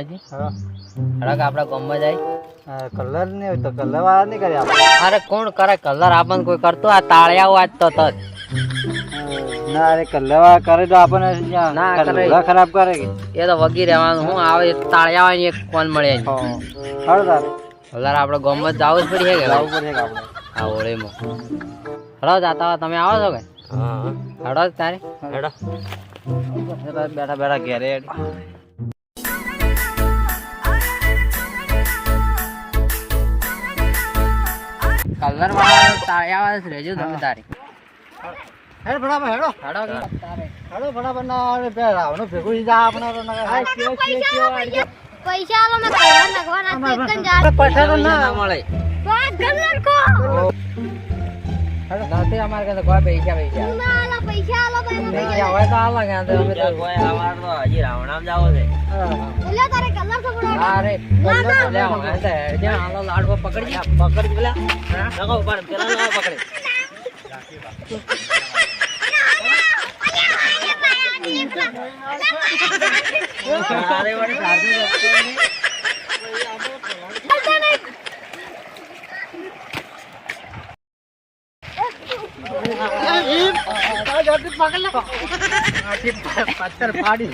માજી હા. હડક આપડા ગામમાં જાય? કલર ને તો કલર વાળા નહીં કરે આપણે. અરે કોણ કરે કલર આપણને કોઈ કરતો? આ તાળિયા આજ તો તત ના અરે કલર વાળા કરે તો આપણને ના કરે. ખરાબ કરે કે? એ તો વગી રહેવાનું. હું આવે તાળિયા હોય ને એક કોણ મળે. હળદાર કલર આપડે ગામમાં જવું જ પડી છે કે? લાવવું પડશે કે આપણે? આ હોળીમાં હળો જાતા તમે આવો છો કે? હા. હળો તારે. હળો બેઠા બેઠા ઘેરે કલર વાળા તાળિયા વાળા જ રહેજો તમે તારી. હેડ ફટાફટ હેડો. હેડો કે તારે હેડો ફટાફટ ના આવે બે રાવણું ભેગું થઈ જા આપણે તો નકર હાય, કે કે કે પૈસા આલો મે કહેવા નખવાના ના એક જ જા પૈસા તો ના ના મળે. તો આ કલર કો? નથી અમારે કાંઈ તો કોઈ પૈસા પૈસા. ના આલો પૈસા તો પૈસા પૈસા હોય તો આલો કે અમે તો એટલે તારે કલર તો પડે અરે ના, ના. લે હવે તો જા, હાલો લાડવો પકડી જા, પકડી પેલા ઉપર પકડી અરે વળી સાચું કરતો નહીં. પથ્થર ફાડી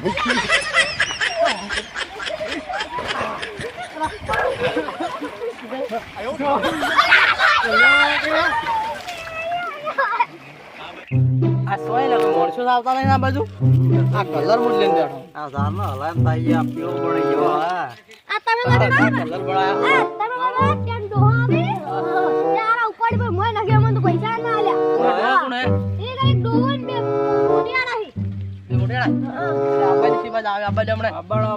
આ સોય લાગે મોરસો આવતા નહીં આ બાજુ? આ કલર મૂડ લઈને બેઠો. આ ઝાડનો હલામ થાય છે, આ પીળો પડી ગયો હા. આ તમે મને ના ના. કલર બળાયા મોટેડા આબાજી સીબા આવે આબાજી હમણે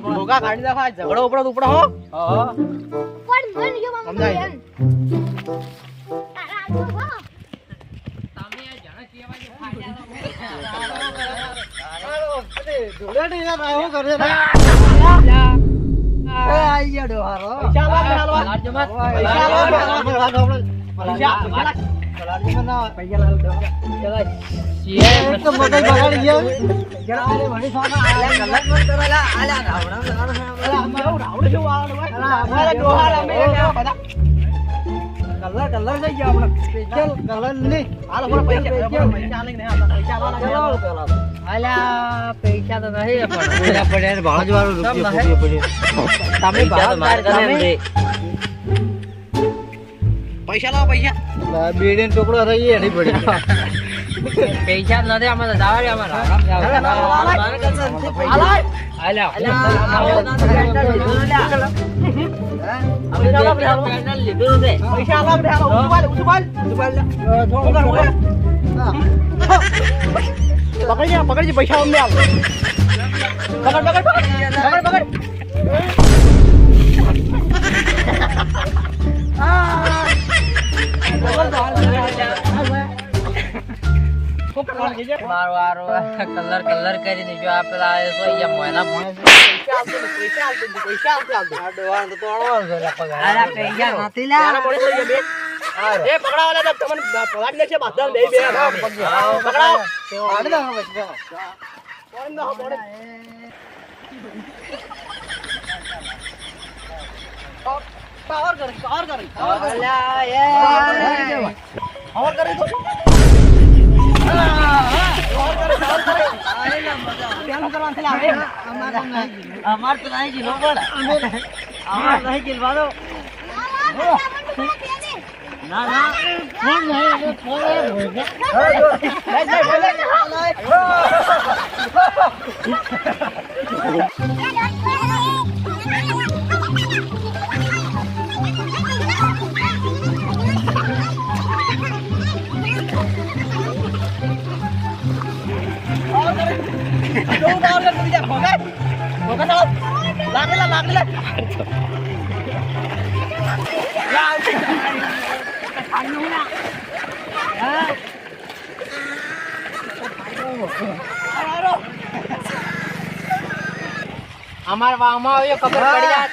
ભોગા કાઢી નાખો ઝઘડો ઉપડો ઉપડો હો. હા. પણ મને જો મામા સમજાય. તારા હો. આ ગયો. પૈસા પૈસા કલર કલર થઈ ગયા આપણે સ્પેશિયલ કલર નહીં હાલો, બોલો, પૈસા, નહીં તો નહીં પણ. પડ્યા તમે ભાવ તમે પૈસા લાવો પૈસા આ બેડીનો ટુકડો રહી એ નહીં પડી પૈસા નથી અમારે જવા ના, ના, ના. ના, ના, ના, મારો આરો કલર કલર કરીને જો આ પેલા તો અહીંયા મોયના ભણે પૈસા આપજો, પૈસા આપજો, પૈસા આપજો. આ ડોહાને તો તોડવાનો છે પગાર. અરે પૈસા નથી લા. ત્યાંના પોલીસ લઈ બે. એ પકડાવો લે, તમને પગાડી લેશે બાધા બે બે. પકડાવો. આડી નાખો પછી, ચાલો. પોણી નાખો, પાવર કરે પાવર કરે પાવર કરે અલ્યા, એ. પાવર કરે દો. અમાર તો નહીં ગયેલો પણ. અમાર નહીં ગયેલો. ના, ના. ફોન નહીં, ફોન આવ્યો લઈ, લઈ, લઈ. જો પાવર કરી દીધા, ભોગાય. ભોગા ચાલો. લાગેલા, લાગેલા. અમાર વાવમાં આવ્યો ખબર પડી જાય